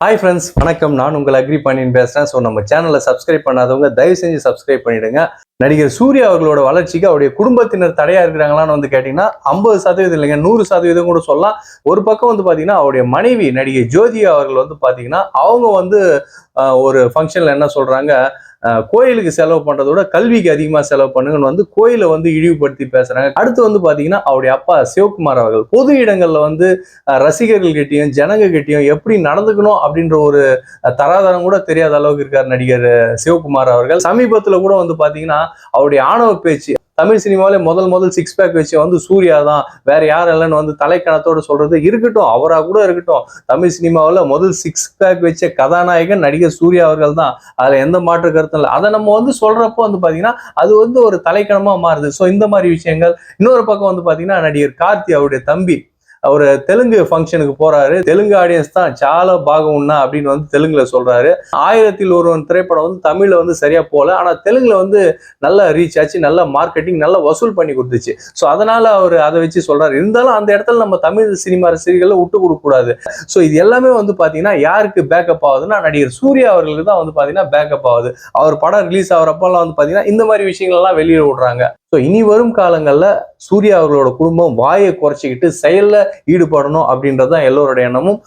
Hi friends வணக்கம். நான் உங்கள் அக்ரி பண்ணின்னு பேசுகிறேன் ஸோ நம்ம சேனலை சப்ஸ்கிரைப் பண்ணாதவங்க தயவு செஞ்சு சப்ஸ்கிரைப் பண்ணிடுங்க. நடிகர் சூர்யா அவர்களோட வளர்ச்சிக்கு அவருடைய குடும்பத்தினர் தடையா இருக்கிறாங்களான்னு வந்து கேட்டிங்கன்னா ஐம்பது சதவீதம் இல்லைங்க நூறு சதவீதம் கூட சொல்லலாம். ஒரு பக்கம் வந்து பார்த்தீங்கன்னா அவருடைய மனைவி நடிகை ஜோதி அவர்கள் வந்து பார்த்தீங்கன்னா அவங்க வந்து ஒரு ஃபங்க்ஷனில் என்ன சொல்கிறாங்க கோயிலுக்கு செலவு பண்ணுறத விட கல்விக்கு அதிகமாக செலவு பண்ணுங்கன்னு வந்து கோயிலை வந்து இழிவுபடுத்தி பேசுகிறாங்க அடுத்து வந்து பார்த்தீங்கன்னா அவருடைய அப்பா சிவகுமார் அவர்கள். பொது இடங்களில் வந்து ரசிகர்கள் ரசிகர்கள்கிட்டயும் ஜனங்க கிட்டயும் எப்படி நடந்துக்கணும் அப்படின்ற ஒரு தராதரம் கூட தெரியாத அளவுக்கு இருக்கார் நடிகர் சிவகுமார் அவர்கள். சமீபத்தில் கூட வந்து பார்த்தீங்கன்னா அவருடைய ஆணவ பேச்சு தமிழ் சினிமாவிலே முதல் முதல் சிக்ஸ் பேக் வச்சு வந்து சூர்யா தான். வேற யார் இல்லைன்னு வந்து தலைக்கணத்தோட சொல்றது இருக்கட்டும் அவராக கூட இருக்கட்டும். தமிழ் சினிமாவில் முதல் சிக்ஸ் பேக் வச்ச கதாநாயகன் நடிகர் சூர்யா அவர்கள் தான். அதில் எந்த மாற்று கருத்தும் இல்லை. அதை நம்ம வந்து சொல்றப்போ வந்து பார்த்தீங்கன்னா அது வந்து ஒரு தலைக்கணமாக மாறுது. ஸோ இந்த மாதிரி விஷயங்கள். இன்னொரு பக்கம் வந்து பார்த்தீங்கன்னா நடிகர் கார்த்தி அவருடைய தம்பி அவர் தெலுங்கு ஃபங்க்ஷனுக்கு போறாரு. தெலுங்கு ஆடியன்ஸ் தான் சால பாகம்னா அப்படின்னு வந்து தெலுங்குல சொல்றாரு. ஆயிரத்தில் ஒருவன் திரைப்படம் வந்து தமிழ்ல வந்து சரியா போல ஆனா தெலுங்குல வந்து நல்ல ரீச் ஆச்சு நல்ல மார்க்கெட்டிங் நல்ல வசூல் பண்ணி கொடுத்துச்சு. ஸோ அதனால அவர் அதை வச்சு சொல்றாரு. இருந்தாலும் அந்த இடத்துல நம்ம தமிழ் சினிமா ரசிகர்கள் விட்டு கொடுக்க கூடாது. ஸோ இது எல்லாமே வந்து பாத்தீங்கன்னா யாருக்கு பேக்கப் ஆகுதுன்னா நடிகர் சூர்யா அவர்களுக்கு தான் வந்து பாத்தீங்கன்னா பேக்கப் ஆகுது. அவர் படம் ரிலீஸ் ஆகிறப்பெல்லாம் வந்து பாத்தீங்கன்னா இந்த மாதிரி விஷயங்கள்லாம் வெளியில் விடுறாங்க. ஸோ இனி வரும் காலங்களில் சூர்யா அவர்களோட குடும்பம் வாயை குறைச்சிக்கிட்டு செயல்ல ஈடுபடணும் அப்படின்றது தான் எல்லோருடைய எண்ணமும்.